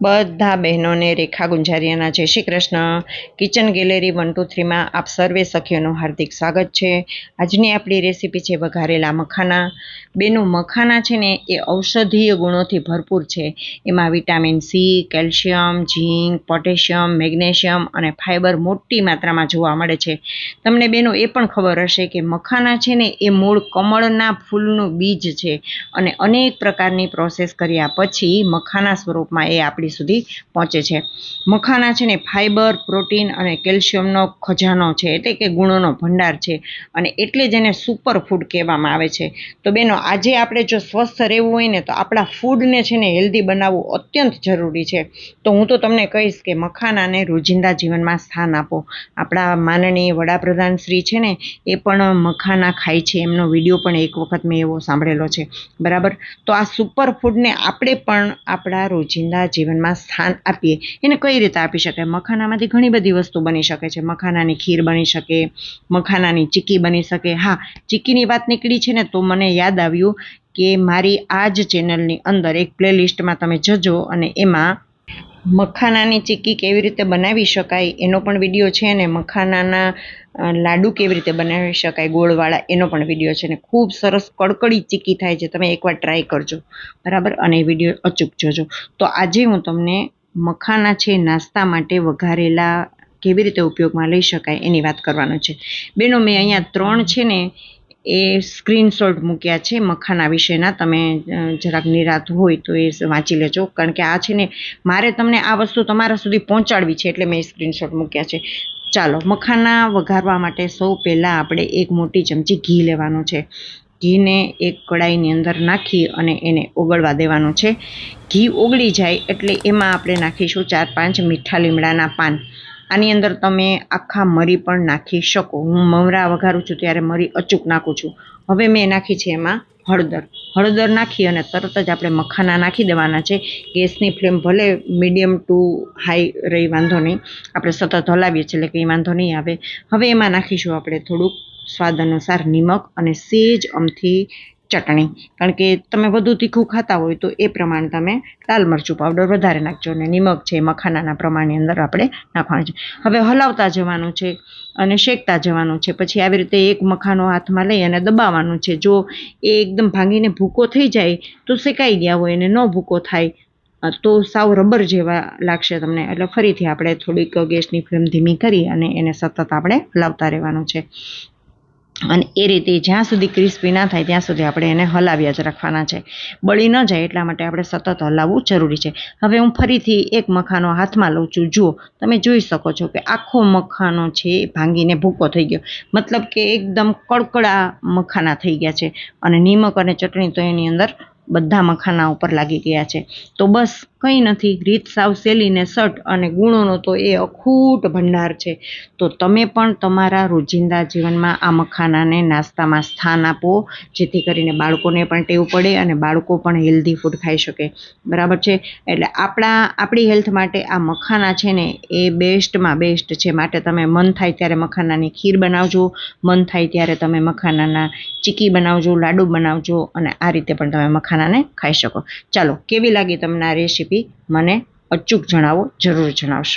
બધા બહેનોને Rekha ગુંજારિયાના Jai Shri Krishna. Kitchen gallery one two થ્રીમાં આપ સર્વે સખીઓનું હાર્દિક સ્વાગત છે. આજની આપણી રેસીપી છે વઘારેલા મખાના. બેનું મખાના છે ને એ ઔષધીય ગુણોથી ભરપૂર છે. એમાં vitamin C, calcium, zinc, potassium, magnesium અને ફાઇબર મોટી માત્રામાં જોવા મળે છે. તમને બેનો એ પણ ખબર હશે કે મખાના છે ને એ મૂળ કમળના ફૂલનું બીજ છે અને અનેક પ્રકારની પ્રોસેસ કર્યા પછી મખાના સ્વરૂપમાં એ આપણી સુધી પહોંચે છે. મખાના છે ને ફાઇબર પ્રોટીન અને કેલ્શિયમનો ખજાનો છે, એટલે કે ગુણોનો ભંડાર છે અને એટલે જ એને સુપર ફૂડ કહેવામાં આવે છે. તો બેનો, આજે આપણે જો સ્વસ્થ રહેવું હોય ને તો આપણા ફૂડને છે ને હેલ્ધી બનાવવું અત્યંત જરૂરી છે. તો હું તો તમને કહીશ કે મખાનાને રોજિંદા જીવનમાં સ્થાન આપો. આપણા માનનીય વડાપ્રધાન શ્રી છે ને, એ પણ મખાના ખાય છે. એમનો વીડિયો પણ એક વખત મેં એવો સાંભળેલો છે. બરાબર? તો આ સુપર ફૂડને આપણે પણ આપણા રોજિંદા જીવનમાં સ્થાન આપીએ. એને કઈ રીતે આપી શકાય? મખાનામાંથી ઘણી બધી વસ્તુ બની શકે છે. મખાનાની ખીર બની શકે, મખાનાની ચીક્કી બની શકે. હા ચીક્કીની વાત નીકળી છે ને તો મને યાદ આવ્યું કે મારી આ જ ચેનલની અંદર એક પ્લેલિસ્ટમાં તમે જજો અને એમાં મખાનાની ચીક્કી કેવી રીતે બનાવી શકાય એનો પણ વીડિયો છે અને મખાનાના લાડુ કેવી રીતે બનાવી શકાય, ગોળવાળા એનો પણ વીડિયો છે ને ખૂબ સરસ કડકડી ચીક્કી થાય છે. તમે એકવાર ટ્રાય કરજો. બરાબર? અને વીડિયો અચૂક જોજો. તો આજે હું તમને મખાના છે નાસ્તા માટે વઘારેલા કેવી રીતે ઉપયોગમાં લઈ શકાય એની વાત કરવાનું છે. બેનો, મેં અહીંયા ત્રણ છે ને એ સ્ક્રીનશોટ મૂક્યા છે મખાના વિશેના. તમે જરાક નિરાત હોય તો એ વાંચી લેજો. કારણ કે આ છે ને, મારે તમને આ વસ્તુ તમારા સુધી પહોંચાડવી છે એટલે મેં સ્ક્રીનશોટ મૂક્યા છે. ચાલો, મખાના વઘારવા માટે સૌ પહેલાં આપણે એક મોટી ચમચી ઘી લેવાનું છે. ઘીને એક કડાઈની અંદર નાખી અને એને ઓગળવા દેવાનું છે. ઘી ઓગળી જાય એટલે એમાં આપણે નાખીશું ચાર પાંચ મીઠા લીમડાના પાન. આની અંદર તમે આખા મરી પણ નાખી શકો. હું મમરા વઘારું છું ત્યારે મરી અચૂક નાખું છું. હવે મેં નાખી છે એમાં હળદર. હળદર નાખી અને તરત જ આપણે મખાના નાખી દેવાના છે. ગેસની ફ્લેમ ભલે મીડિયમ ટુ હાઈ રહી, વાંધો નહીં. આપણે સતત હલાવીએ છીએ એટલે કંઈ વાંધો નહીં આવે. હવે એમાં નાખીશું આપણે થોડુંક સ્વાદ અનુસાર નિમક અને સેજ અમથી ચટણી. કારણ કે તમે વધુ તીખું ખાતા હોય તો એ પ્રમાણે તમે લાલ મરચું પાવડર વધારે નાખજો અને નિમક છે મખાનાના પ્રમાણની અંદર આપણે નાખવાનું છે. હવે હલાવતા જવાનું છે અને શેકતા જવાનું છે. પછી આવી રીતે એક મખાનો હાથમાં લઈ અને દબાવવાનું છે. જો એ એકદમ ભાંગીને ભૂકો થઈ જાય તો શેકાઈ ગયા હોય અને ન ભૂકો થાય તો સાવ રબર જેવા લાગશે તમને. એટલે ફરીથી આપણે થોડીક ગેસની ફ્લેમ ધીમી કરી અને એને સતત આપણે હલાવતા રહેવાનું છે. અને એ રીતે જ્યાં સુધી ક્રિસ્પી ના થાય ત્યાં સુધી આપણે એને હલાવ્યા જ રાખવાના છે. બળી ન જાય એટલા માટે આપણે સતત હલાવવું જરૂરી છે. હવે હું ફરીથી એક મખાનો હાથમાં લઉં છું. જુઓ, તમે જોઈ શકો છો કે આખો મખાનો છે એ ભાંગીને ભૂકો થઈ ગયો. મતલબ કે એકદમ કડકડા મખાના થઈ ગયા છે. અને નિમક અને ચટણી તો એની અંદર બધા મખાના ઉપર લાગી ગયા છે. તો બસ કંઈ નથી, રીત સાવ સહેલી ને સટ અને ગુણોનો તો એ અખૂટ ભંડાર છે. તો તમે પણ તમારા રોજિંદા જીવનમાં આ મખાનાને નાસ્તામાં સ્થાન આપો, જેથી કરીને બાળકોને પણ ટેવ પડે અને બાળકો પણ હેલ્ધી ફૂડ ખાઈ શકે. બરાબર છે? એટલે આપણા, આપણી હેલ્થ માટે આ મખાના છે ને એ બેસ્ટમાં બેસ્ટ છે. માટે તમે મન થાય ત્યારે મખાનાની ખીર બનાવજો, મન થાય ત્યારે તમે મખાનાના ચીકી બનાવજો, લાડુ બનાવજો અને આ રીતે પણ તમે મખાનાને ખાઈ શકો. ચાલો કેવી લાગી તમને આ રેસીપી મને અચૂક જણાવો જરૂર જણાવશો.